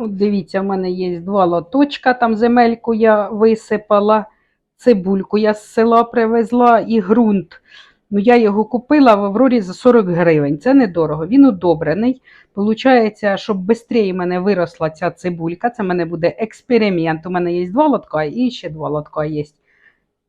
От дивіться, в мене є два лоточка, там земельку я висипала, цибульку я з села привезла і ґрунт. Ну, я його купила в Аврорі за 40 гривень. Це недорого. Він удобрений. Получається, щоб швидше мене виросла ця цибулька. Це в мене буде експеримент. У мене є два лотка і ще два лотка є.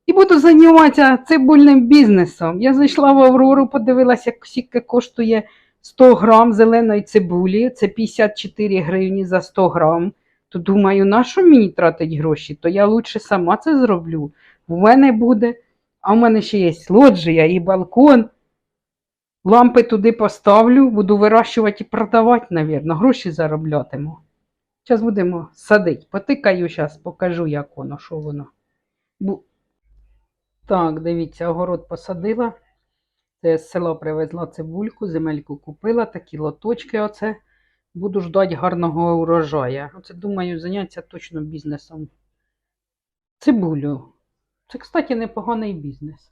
І буду займатися цибульним бізнесом. Я зайшла в Аврору, подивилася, скільки коштує 100 грам зеленої цибулі. Це 54 гривні за 100 грам. То думаю, на що мені тратить гроші? То я лучше сама це зроблю. У мене буде. А в мене ще є лоджія і балкон. Лампи туди поставлю, буду вирощувати і продавати, навірно. Гроші зароблятиму. Зараз будемо садити. Потикаю зараз, покажу, як воно, що воно. Так, дивіться, огород посадила. Це з села привезла цибульку, земельку купила, такі лоточки оце. Буду ждати гарного урожаю. Оце думаю, зайнятися точно бізнесом. Цибулю. Це, кстати, непоганий бізнес.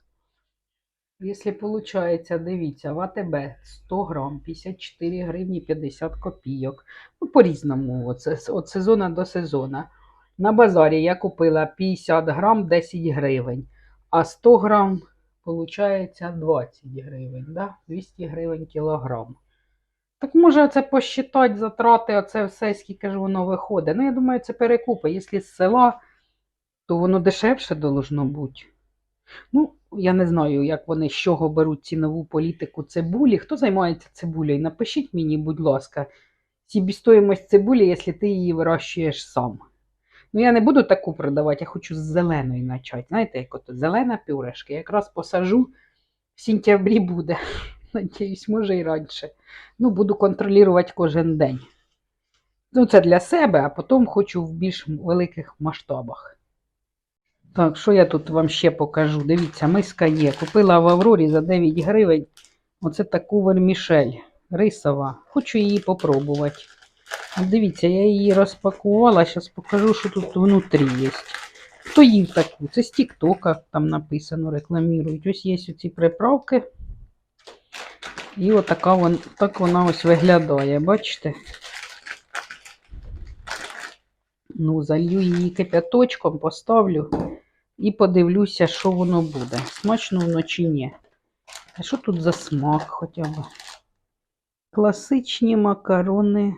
Якщо виходить, дивіться, в АТБ 100 грам, 54 гривні 50 копійок. Ну, по-різному, от сезону до сезону. На базарі я купила 50 грам 10 гривень, а 100 грам, виходить, 20 гривень, да? 200 гривень кілограм. Так може це посчитати, затрати, оце все, скільки ж воно виходить. Ну, я думаю, це перекупи. Якщо з села, то воно дешевше должно бути. Ну, я не знаю, як вони з чого беруть цінову політику цибулі. Хто займається цибулею? Напишіть мені, будь ласка, собівартість цибулі, якщо ти її вирощуєш сам. Ну, я не буду таку продавати, я хочу з зеленої почати. Знаєте, як от зелена пюрешка. Якраз посажу в сентябрі буде. Надіюсь, може і раніше. Ну, буду контролювати кожен день. Ну, це для себе, а потім хочу в більш великих масштабах. Так, що я тут вам ще покажу? Дивіться, миска є. Купила в Аврорі за 9 гривень. Оце таку вермішель рисова. Хочу її попробувати. Дивіться, я її розпакувала. Зараз покажу, що тут внутрі є. Хто їв таку? Це з Тіктока там написано, рекламують. Ось є ці приправки. І отака вон, так вона ось виглядає, бачите? Ну, залью її кипяточком, поставлю і подивлюся, що воно буде. Смачно воно чи ні. А що тут за смак хоча б? Класичні макарони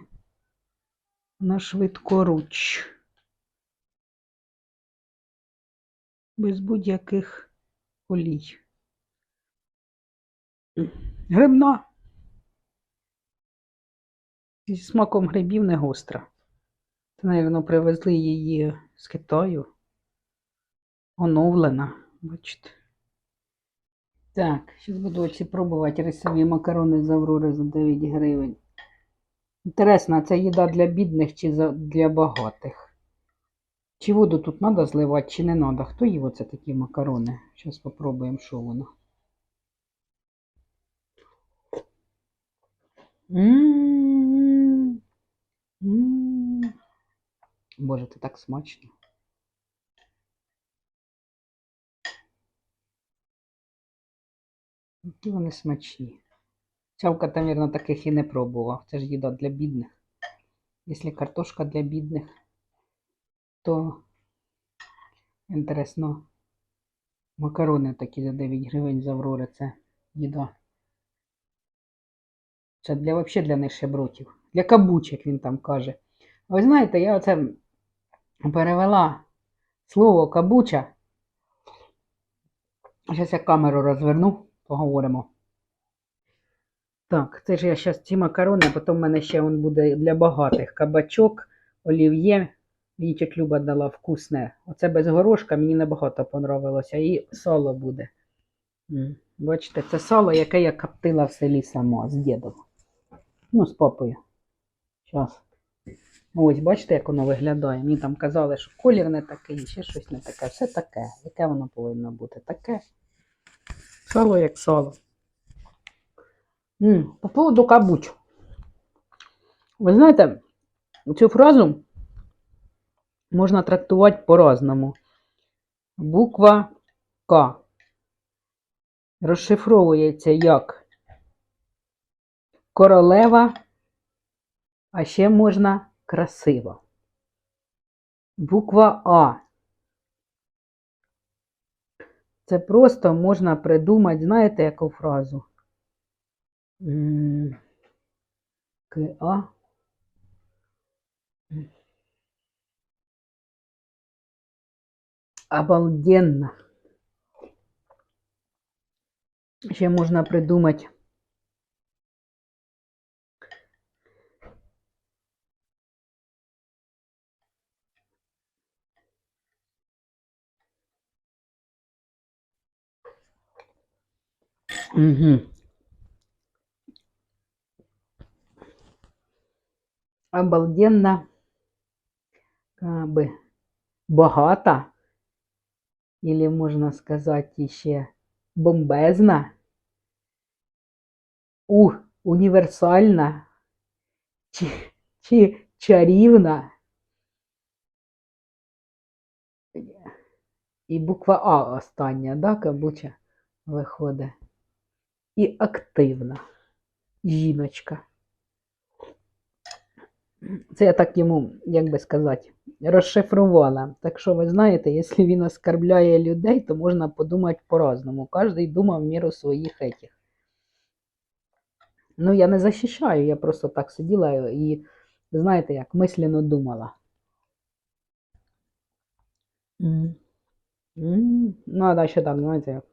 на швидкоруч. Без будь-яких олій. Грибна. Зі смаком грибів не гостра. Це, мабуть, привезли її з Китаю. Оновлена, бачите. Так, зараз буду оці пробувати рисові макарони з Аврори за 9 гривень. Інтересно, це їда для бідних чи для багатих? Чи воду тут треба зливати, чи не треба? Хто їв оце такі макарони? Зараз спробуємо, що воно. М. М. Боже, це так смачно. Які вони смачні. Чавка, там, мабуть, таких і не пробував. Це ж їда для бідних. Якщо картошка для бідних, то інтересно. Макарони такі за 9 гривень з Аврори. Це їда. Це для взагалі для нищебродів. Для кабучок, він там каже. Ви знаєте, я оце перевела слово кабуча. Зараз я камеру розверну, поговоримо. Так, це ж я зараз ці макарони, а потім в мене ще он буде для багатих кабачок, олів'є. Мені тітя Люба дала вкусне. Оце без горошка мені набагато понравилося. І сало буде. Бачите, це сало, яке я коптила в селі сама з дідом. Ну, з папою. Зараз. Ось, бачите, як воно виглядає. Мені там казали, що колір не такий, ще щось не таке. Все таке. Яке воно повинно бути? Таке. Сало як сало. По поводу кабуч. Ви знаєте, цю фразу можна трактувати по-разному. Буква К розшифровується як королева, а ще можна красиво. Буква А. Це просто можна придумати, знаєте, яку фразу? М, К-А. Обалденно. Ще можна придумати. Угу. Обалденно. Как бы багато. Или можна сказати ще бомбезна. У, універсальна. Чи, чи чарівна. І буква А остання, да, кабуча виходить. І активна жіночка. Це я так йому, як би сказати, розшифрувала. Так що ви знаєте, якщо він оскарбляє людей, то можна подумати по-разному. Кожен думав міру своїх етіх. Ну, я не захищаю, я просто так сиділа і, знаєте, як мислено думала. Ну, а далі так, знаєте, як.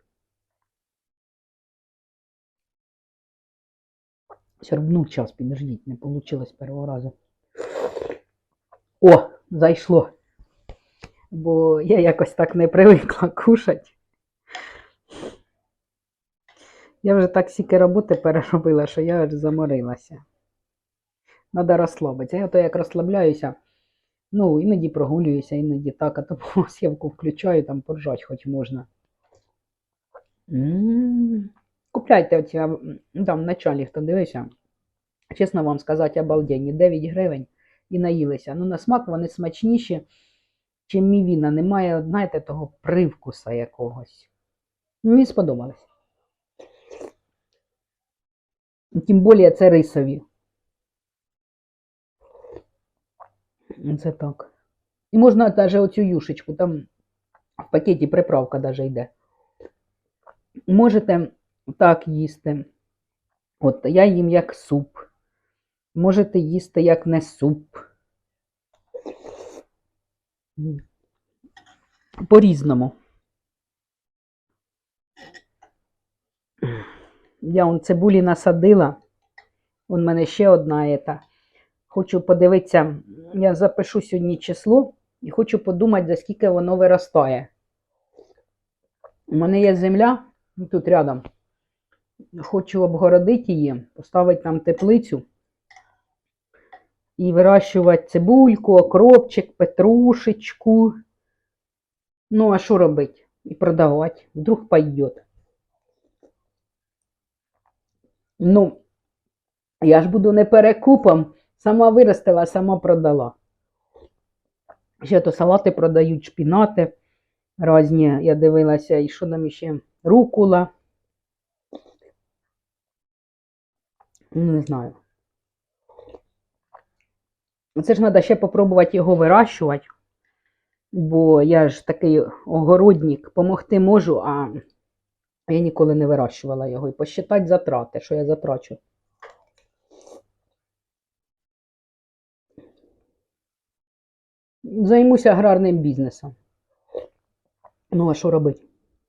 Сьорбнув час, підождіть, не вийшло з першого разу. О, зайшло. Бо я якось так не привикла кушати. Я вже так стільки роботи переробила, що я аж заморилася. Надо розслабитися. Я то як розслабляюся, ну, іноді прогулююся, іноді так, а то сівку включаю, там поржать хоч можна. Купляйте оці, там в началі, хто дивився. Чесно вам сказати, обалденні. 9 гривень і наїлися. Ну, на смак вони смачніші, чим мівіна. Немає, знаєте, того привкуса якогось. Мені сподобалось. Тим більше це рисові. Це так. І можна навіть оцю юшечку, там в пакеті приправка навіть йде. Можете так їсти. От я їм як суп. Можете їсти як не суп. По-різному. Я он цибулі насадила. В мене ще одна ета. Хочу подивитися, я запишу сьогодні число і хочу подумати, за скільки воно виростає. У мене є земля тут рядом. Хочу обгородити її, поставити там теплицю і вирощувати цибульку, окропчик, петрушечку. Ну, а що робити? І продавати. Вдруг пойдет. Ну, я ж буду не перекупом. Сама виростила, сама продала. Ще то салати продають, шпінати різні. Я дивилася, і що там ще? Рукула. Ну, Не знаю. Це ж треба ще попробувати його вирощувати, бо я ж такий огородник, помогти можу, а я ніколи не вирощувала його. І посчитати затрати, що я затрачу. Займуся аграрним бізнесом. Ну, а що робити?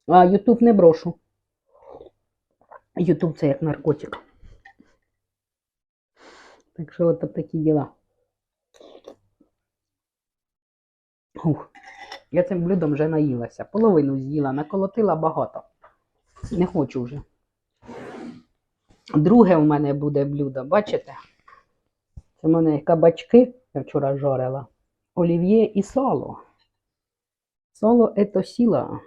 А Ютуб не брошу. Ютуб це як наркотик. Так що от такі діла. Ух, я цим блюдом вже наїлася. Половину з'їла, наколотила багато. Не хочу вже. Друге в мене буде блюдо, бачите? Це в мене кабачки, я вчора жарила, олів'є і сало. Сало ето сіла.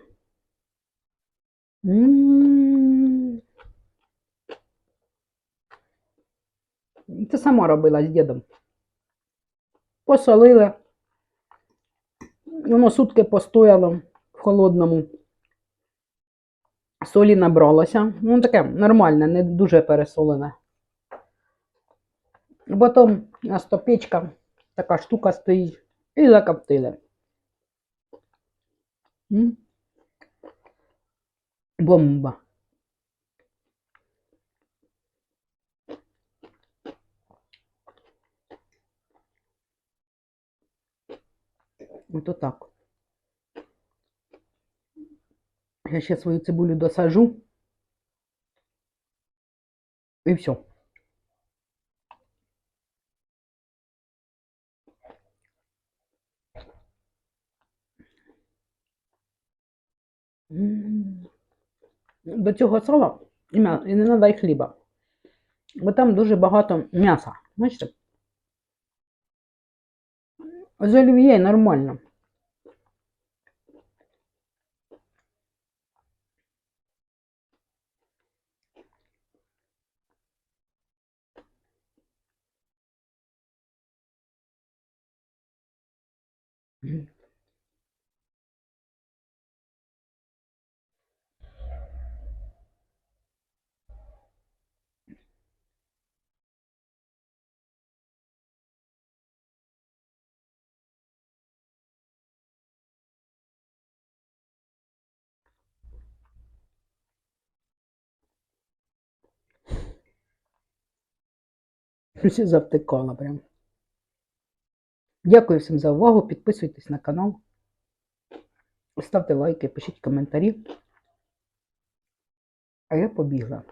Це сама робила з дідом. Посолили. Воно сутки постояло в холодному. Солі набралося. Ну, таке нормальне, не дуже пересолене. Потім настопічка така штука стоїть. І закоптили. Бомба. Ото так. Я ще свою цибулю досажу. І все. До цього і, і не треба і хліба. Бо там дуже багато м'яса. Бачите? З олів'є нормально. М. Всі завтикала прям. Дякую всім за увагу. Підписуйтесь на канал. Ставте лайки, пишіть коментарі. А я побігла.